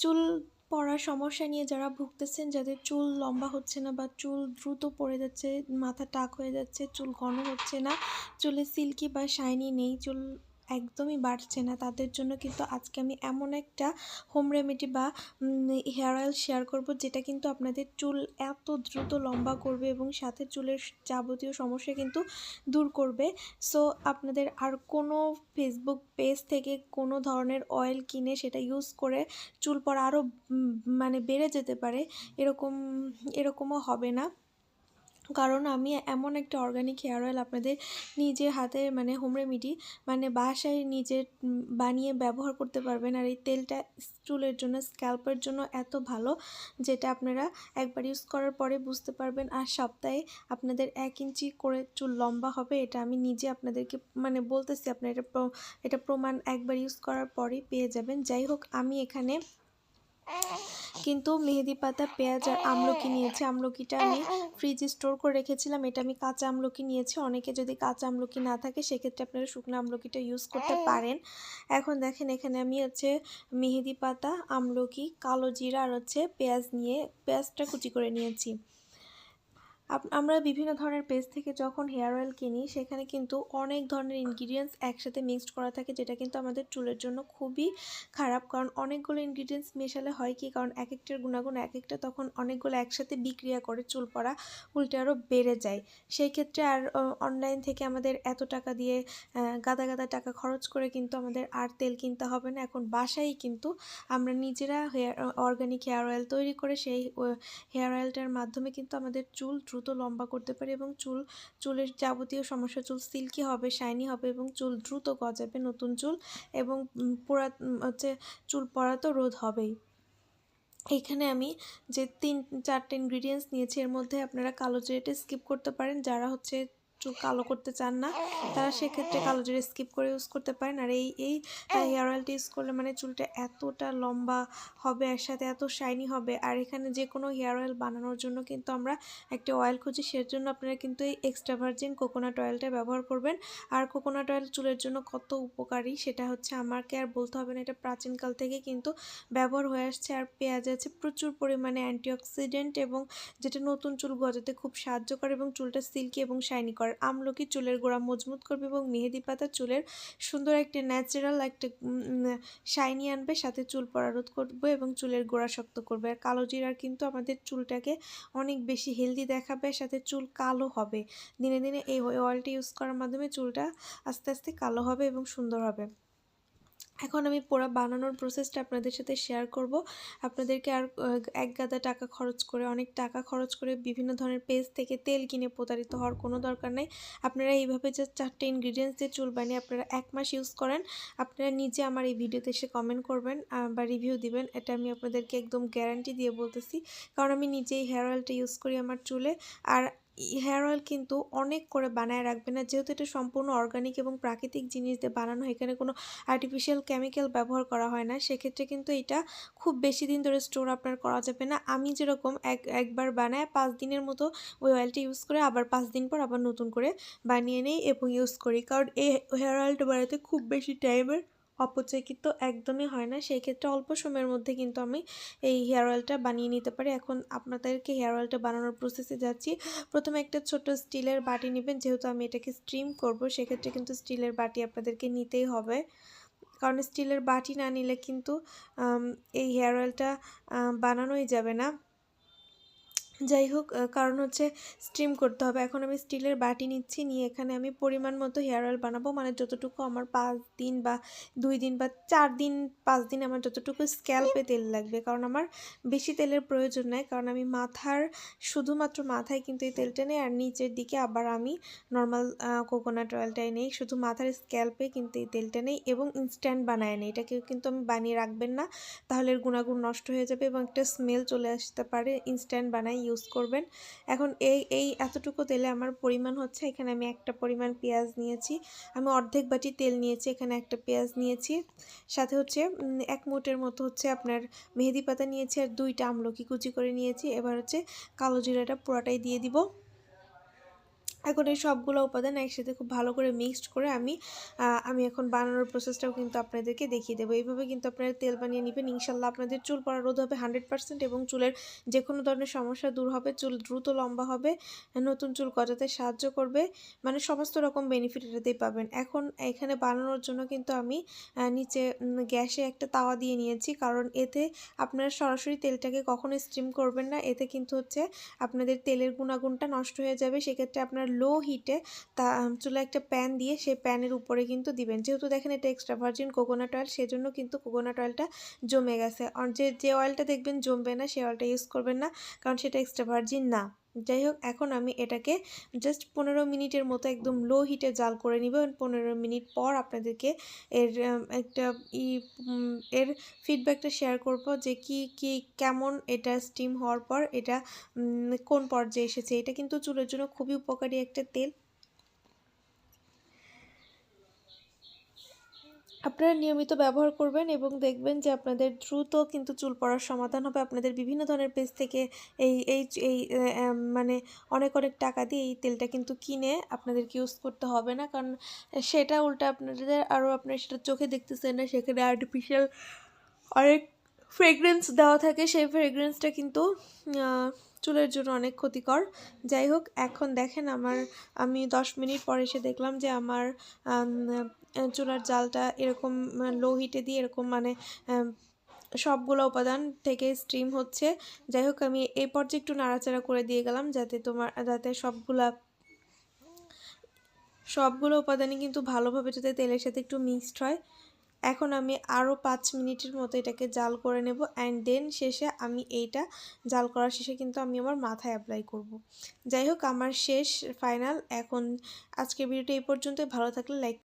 চুল পড়ার সমস্যা নিয়ে যারা ভুগতেছেন, যাদের চুল লম্বা হচ্ছে না বা চুল দ্রুত পড়ে যাচ্ছে, মাথা টাক হয়ে যাচ্ছে, চুল ঘন হচ্ছে না, চুলে সিল্কি বা শাইনি নেই, চুল একদমই বাড়ছে না। তাদের জন্য কিন্তু আজকে আমি এমন একটা হোম রেমেডি বা হেয়ার অয়েল শেয়ার করব যেটা কিন্তু আপনাদের চুল এত দ্রুত লম্বা করবে এবং সাথে চুলের যাবতীয় সমস্যা কিন্তু দূর করবে। সো আপনাদের আর কোনো ফেসবুক পেজ থেকে কোনো ধরনের অয়েল কিনে সেটা ইউজ করে চুল পড়া আরও মানে বেড়ে যেতে পারে, এরকম, এরকমও হবে না। কারণ আমি এমন একটা অর্গানিক হেয়ার অয়েল আপনাদের নিজের হাতে মানে হোম রেমিডি মানে বাসায় নিজের বানিয়ে ব্যবহার করতে পারবেন। আর এই তেলটা চুলের জন্য স্ক্যাল্পের জন্য এত ভালো, যেটা আপনারা একবার ইউজ করার পরে বুঝতে পারবেন। আর সপ্তাহে আপনাদের এক ইঞ্চি করে চুল লম্বা হবে, এটা আমি নিজে আপনাদেরকে মানে বলতেছি, আপনার এটা এটা প্রমাণ একবার ইউজ করার পরেই পেয়ে যাবেন। যাই হোক, আমি এখানে কিন্তু মেহেদি পাতা, পেঁয়াজ আর আমলকি নিয়েছি। আমলকিটা আমি ফ্রিজে স্টোর করে রেখেছিলাম। এটা আমি কাঁচা আমলকি নিয়েছি। অনেকে যদি কাঁচা আমলকি না থাকে, সেক্ষেত্রে আপনারা শুকনো আমলকিটা ইউজ করতে পারেন। এখন দেখেন, এখানে আমি হচ্ছে মেহেদি পাতা, আমলকি, কালো জিরা আর হচ্ছে পেঁয়াজ নিয়ে, পেঁয়াজটা কুচি করে নিয়েছি। আমরা বিভিন্ন ধরনের পেজ থেকে যখন হেয়ার অয়েল কিনি, সেখানে কিন্তু অনেক ধরনের ইনগ্রিডিয়েন্টস একসাথে মিক্সড করা থাকে, যেটা কিন্তু আমাদের চুলের জন্য খুবই খারাপ। কারণ অনেকগুলো ইনগ্রিডিয়েন্টস মেশালে হয় কি? কারণ এক একটার গুণাগুণ এক একটা তখন অনেকগুলো একসাথে বিক্রিয়া করে চুল পড়া উল্টে আরও বেড়ে যায়। সেই ক্ষেত্রে আর অনলাইন থেকে আমাদের এত টাকা দিয়ে গাদা গাদা টাকা খরচ করে কিন্তু আমাদের আর তেল কিনতে হবে না। এখন বাসায় কিন্তু আমরা নিজেরা হেয়ার অর্গানিক হেয়ার অয়েল তৈরি করে সেই হেয়ার অয়েলটার মাধ্যমে কিন্তু আমাদের চুল দ্রুত লম্বা করতে পারি এবং চুল, চুলের যাবতীয় সমস্যা, চুল সিল্কি হবে শাইনি হবে এবং চুল দ্রুত গজাবে নতুন চুল এবং পোড়া হচ্ছে চুল পড়া তো রোধ হবেই। এখানে আমি যে তিন, চারটে ইনগ্রিডিয়েন্টস নিয়েছি, এর মধ্যে আপনারা কালো জিরেটা স্কিপ করতে পারেন, যারা হচ্ছে চুল কালো করতে চান না, তারা সেক্ষেত্রে কালো জিরে স্কিপ করে ইউজ করতে পারেন। আর এই এই হেয়ার অয়েলটা ইউজ করলে মানে চুলটা এতটা লম্বা হবে, এর সাথে এত শাইনি হবে। আর এখানে যে কোনো হেয়ার অয়েল বানানোর জন্য কিন্তু আমরা একটা অয়েল খুঁজি সের জন্য আপনারা কিন্তু এই এক্সট্রা ভার্জিন কোকোনাট অয়েলটা ব্যবহার করবেন। আর কোকোনাট অয়েল চুলের জন্য কত উপকারী, সেটা হচ্ছে আমাকে আর বলতে হবে না, এটা প্রাচীনকাল থেকে কিন্তু ব্যবহার হয়ে আসছে। আর পেঁয়াজ আছে, প্রচুর পরিমাণে অ্যান্টিঅক্সিডেন্ট এবং যেটা নতুন চুল গজাতে খুব সাহায্য করে এবং চুলটা সিল্কি এবং শাইনি করে। আর আমলকি চুলের গোড়া মজবুত করবে এবং মেহেদি পাতা চুলের সুন্দর একটা ন্যাচারাল একটা শাইনি আনবে, সাথে চুল পড়া রোধ করবে এবং চুলের গোড়া শক্ত করবে। আর কালো জিরার কিন্তু আমাদের চুলটাকে অনেক বেশি হেলদি দেখাবে, সাথে চুল কালো হবে। দিনে দিনে এই অয়েলটা ইউজ করার মাধ্যমে চুলটা আস্তে আস্তে কালো হবে এবং সুন্দর হবে। এখন আমি পোড়া বানানোর প্রসেসটা আপনাদের সাথে শেয়ার করব। আপনাদেরকে আর এক গাদা টাকা খরচ করে, অনেক টাকা খরচ করে বিভিন্ন ধরনের পেজ থেকে তেল কিনে প্রতারিত হওয়ার কোনো দরকার নেই। আপনারা এইভাবে যে চারটে ইনগ্রিডিয়েন্টস দিয়ে চুল বানিয়ে আপনারা এক মাস ইউজ করেন। আপনারা নিজে আমার এই ভিডিওতে এসে কমেন্ট করবেন বা রিভিউ দিবেন। এটা আমি আপনাদেরকে একদম গ্যারান্টি দিয়ে বলতেছি। কারণ আমি নিজেই হেয়ার অয়েলটা ইউজ করি আমার চুলে। আর হেয়ার অয়েল কিন্তু অনেক করে বানায় রাখবে না। যেহেতু এটা সম্পূর্ণ অর্গানিক এবং প্রাকৃতিক জিনিস দিয়ে বানানো, এখানে কোনো আর্টিফিশিয়াল কেমিক্যাল ব্যবহার করা হয় না। সেক্ষেত্রে কিন্তু এটা খুব বেশি দিন ধরে স্টোর আপনার করা যাবে না। আমি যেরকম এক, একবার বানায় পাঁচ দিনের মতো ওই অয়েলটা ইউজ করে আবার পাঁচ দিন পর আবার নতুন করে বানিয়ে নিই এবং ইউজ করি। কারণ এই হেয়ার অয়েলটা বানাতে খুব বেশি টাইমের অপচয় কিন্তু একদমই হয় না। সেই ক্ষেত্রে অল্প সময়ের মধ্যে কিন্তু আমি এই হেয়ার অয়েলটা বানিয়ে নিতে পারি। এখন আপনাদেরকে হেয়ার অয়েলটা বানানোর প্রসেসে যাচ্ছি। প্রথমে একটা ছোট স্টিলের বাটি নেবেন। যেহেতু আমি এটাকে স্ট্রিম করব, সেক্ষেত্রে কিন্তু স্টিলের বাটি আপনাদেরকে নিতেই হবে। কারণ স্টিলের বাটি না নিলে কিন্তু এই হেয়ার অয়েলটা বানানোই যাবে না। যাই হোক কারণ হচ্ছে স্টিম করতে হবে। এখন আমি স্টিলের বাটি নিচ্ছি, নিয়ে এখানে আমি পরিমাণ মতো হেয়ার অয়েল বানাবো। মানে যতটুকু আমার পাঁচ দিন বা দুই দিন বা চার দিন, পাঁচ দিন আমার যতটুকু স্ক্যাল্পে তেল লাগবে। কারণ আমার বেশি তেলের প্রয়োজন নেই, কারণ আমি মাথার, শুধুমাত্র মাথায় কিন্তু এই তেলটা নেই, আর নিচের দিকে আবার আমি নর্মাল কোকোনাট অয়েলটাই নেই। শুধু মাথার স্ক্যাল্পে কিন্তু এই তেলটা নেই এবং ইনস্ট্যান্ট বানায় নেই। এটাকে কিন্তু আমি বানিয়ে রাখবেন না, তাহলে এর গুণাগুণ নষ্ট হয়ে যাবে এবং একটা স্মেল চলে আসতে পারে। ইনস্ট্যান্ট বানাই ইউজ করবেন। এখন এই এই এতটুকু তেলে আমার পরিমাণ হচ্ছে, এখানে আমি একটা পরিমাণ পেঁয়াজ নিয়েছি। আমি অর্ধেক বাটি তেল নিয়েছি, এখানে একটা পেঁয়াজ নিয়েছি। সাথে হচ্ছে এক মুটের মতো হচ্ছে আপনার মেহেদি পাতা নিয়েছি আর দুইটা আমলকি কুচি করে নিয়েছি। এবার হচ্ছে কালো জিরাটা পুরাটাই দিয়ে দিব। এখন এই সবগুলো উপাদান একসাথে খুব ভালো করে মিক্সড করে আমি আমি এখন বানানোর প্রসেসটাও কিন্তু আপনাদেরকে দেখিয়ে দেবো। এইভাবে কিন্তু আপনারা তেল বানিয়ে নেবেন। ইনশাল্লাহ আপনাদের চুল পড়া রোধ হবে হান্ড্রেড পার্সেন্ট এবং চুলের যে কোনো ধরনের সমস্যা দূর হবে, চুল দ্রুত লম্বা হবে, নতুন চুল গজাতে সাহায্য করবে মানে সমস্ত রকম বেনিফিট এটাতেই পাবেন। এখন এখানে বানানোর জন্য কিন্তু আমি নিচে গ্যাসে একটা তাওয়া দিয়ে নিয়েছি, কারণ এতে আপনারা সরাসরি তেলটাকে কখনো স্টিম করবেন না। এতে কিন্তু হচ্ছে আপনাদের তেলের গুণাগুণটা নষ্ট হয়ে যাবে। সেক্ষেত্রে আপনার লো হিটে তা চুলা একটা প্যান দিয়ে সেই প্যানের উপরে কিন্তু দিবেন। যেহেতু দেখেন এটা এক্সট্রা ভার্জিন কোকোনাট অয়েল সেজন্য কিন্তু কোকোনাট অয়েলটা জমে গেছে। আর যে যে অয়েলটা দেখবেন জমবে না সেই অয়েলটা ইউজ করবেন না, কারণ সেটা এক্সট্রা ভার্জিন না। যাই হোক এখন আমি এটাকে জাস্ট পনেরো মিনিটের মতো একদম লো হিটে জাল করে নিব পনেরো মিনিট পর আপনাদেরকে এর একটা ই এর ফিডব্যাকটা শেয়ার করব যে কি কি, কেমন এটা স্টিম হওয়ার পর এটা কোন পর্যায়ে এসেছে। এটা কিন্তু চুলের জন্য খুবই উপকারী একটা তেল। আপনারা নিয়মিত ব্যবহার করবেন এবং দেখবেন যে আপনাদের দ্রুত কিন্তু চুল পড়ার সমাধান হবে। আপনাদের বিভিন্ন ধরনের পেজ থেকে এই এই এই মানে অনেক অনেক টাকা দিয়ে এই তেলটা কিন্তু কিনে আপনাদেরকে ইউজ করতে হবে না। কারণ সেটা উল্টা আপনাদের আরও আপনারা সেটা চোখে দেখতেছেন না, সেখানে আর্টিফিশিয়াল অনেক ফ্রেগরেন্স দেওয়া থাকে। সেই ফ্রেগরেন্সটা কিন্তু চুলের জন্য অনেক ক্ষতিকর। যাই হোক, এখন দেখেন আমার, আমি দশ মিনিট পরে এসে দেখলাম যে আমার চুলার জালটা এরকম লো হিটে দিয়ে এরকম মানে সবগুলো উপাদান থেকে স্ট্রিম হচ্ছে। যাই হোক, আমি এই পর্যায়ে একটু নাড়াচাড়া করে দিয়ে গেলাম যাতে তোমার, যাতে সবগুলা, সবগুলো উপাদানই কিন্তু ভালোভাবে যাতে তেলের সাথে একটু মিক্সড হয়। এখন আমি আরও পাঁচ মিনিটের মতো এটাকে জাল করে নেব অ্যান্ড দেন শেষে আমি এইটা জাল করার শেষে কিন্তু আমি আমার মাথায় অ্যাপ্লাই করব। যাই হোক, আমার শেষ ফাইনাল এখন আজকের ভিডিওটা এই পর্যন্তই। ভালো থাকলে লাইক